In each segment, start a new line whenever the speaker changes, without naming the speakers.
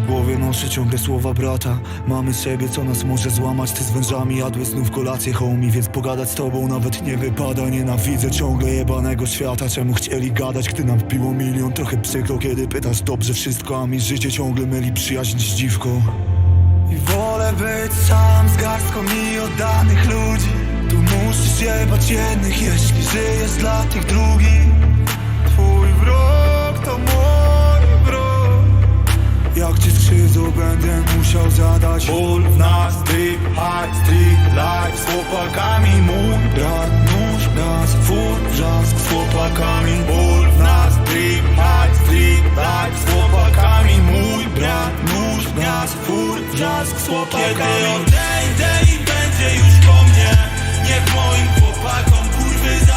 W głowie noszę ciągle słowa brata. Mamy siebie, co nas może złamać? Ty z wężami jadłeś znów kolację homie Więc pogadać z tobą nawet nie wypada. Nienawidzę ciągle jebanego świata. Czemu chcieli gadać, gdy nam wbiło milion? Trochę przykro, kiedy pytasz dobrze wszystko A mi życie ciągle myli przyjaźń z dziwką. I wolę być sam z garstką i oddanych ludzi. Tu musisz jebać jednych, jeśli żyjesz dla tych drugich. Twój wróg to mój musiał zadać.
Ból w nas, trip, high, street, life Z chłopakami mój
Brat, nóż, gaz, fur, wrzask z chłopakami.
Ból w nas, trip, high, street, life Z chłopakami mój brat
Nóż, gaz, fur, wrzask z
Kiedy
chłopakami
odejdę i będzie już po mnie Niech moim chłopakom kurwy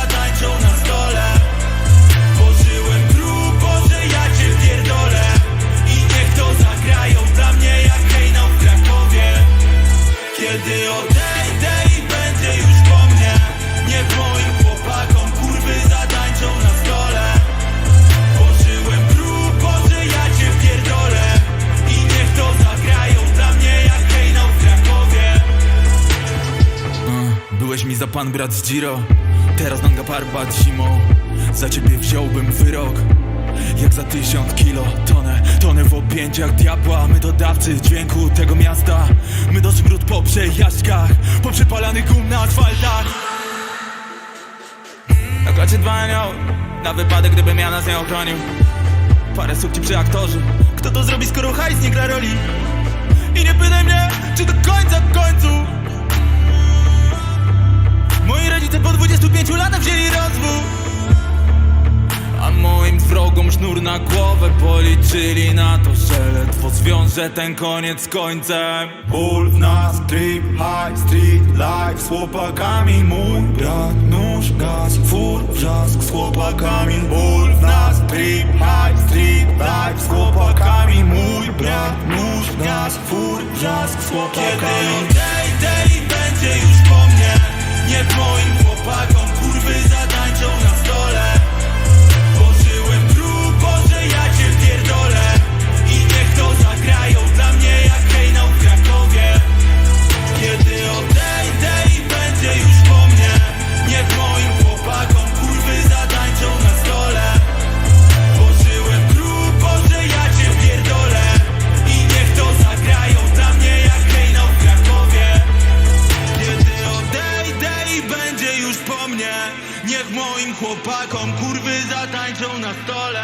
za pan brat z Giro? Teraz nanga parbat zimą Za ciebie wziąłbym wyrok. Jak za tysiąc kilo Tonę, tonę w objęciach diabła. My dodawcy dźwięku tego miasta. My do zmród po przejażdżkach. Po przepalanych gum na asfaltach. Na klacie dwa anioły Na wypadek gdybym ja nas nie ochronił. Parę sukci przy aktorze. Kto to zrobi skoro hajs nie gra roli? I nie pytaj mnie czy do końca końców Moi sznur na głowę Policzyli na to, że ledwo zwiąże ten koniec z końcem. Ból w nas, trip, high, street, life Z chłopakami mój
Brat, nóż, gaz, fur, wrzask z chłopakami.
Ból w nas, trip, high, street, life Z chłopakami mój brat
Nóż, gaz, fur, wrzask z
Kiedy
chłopakami
odejdę i będzie już po mnie Niech moim chłopakom kurwy chłopakom kurwy zatańczą na stole.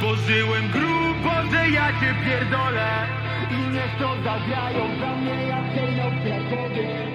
Pożyłem grubo, że ja cię pierdolę. I niech to zagrają dla mnie jak w Krakowie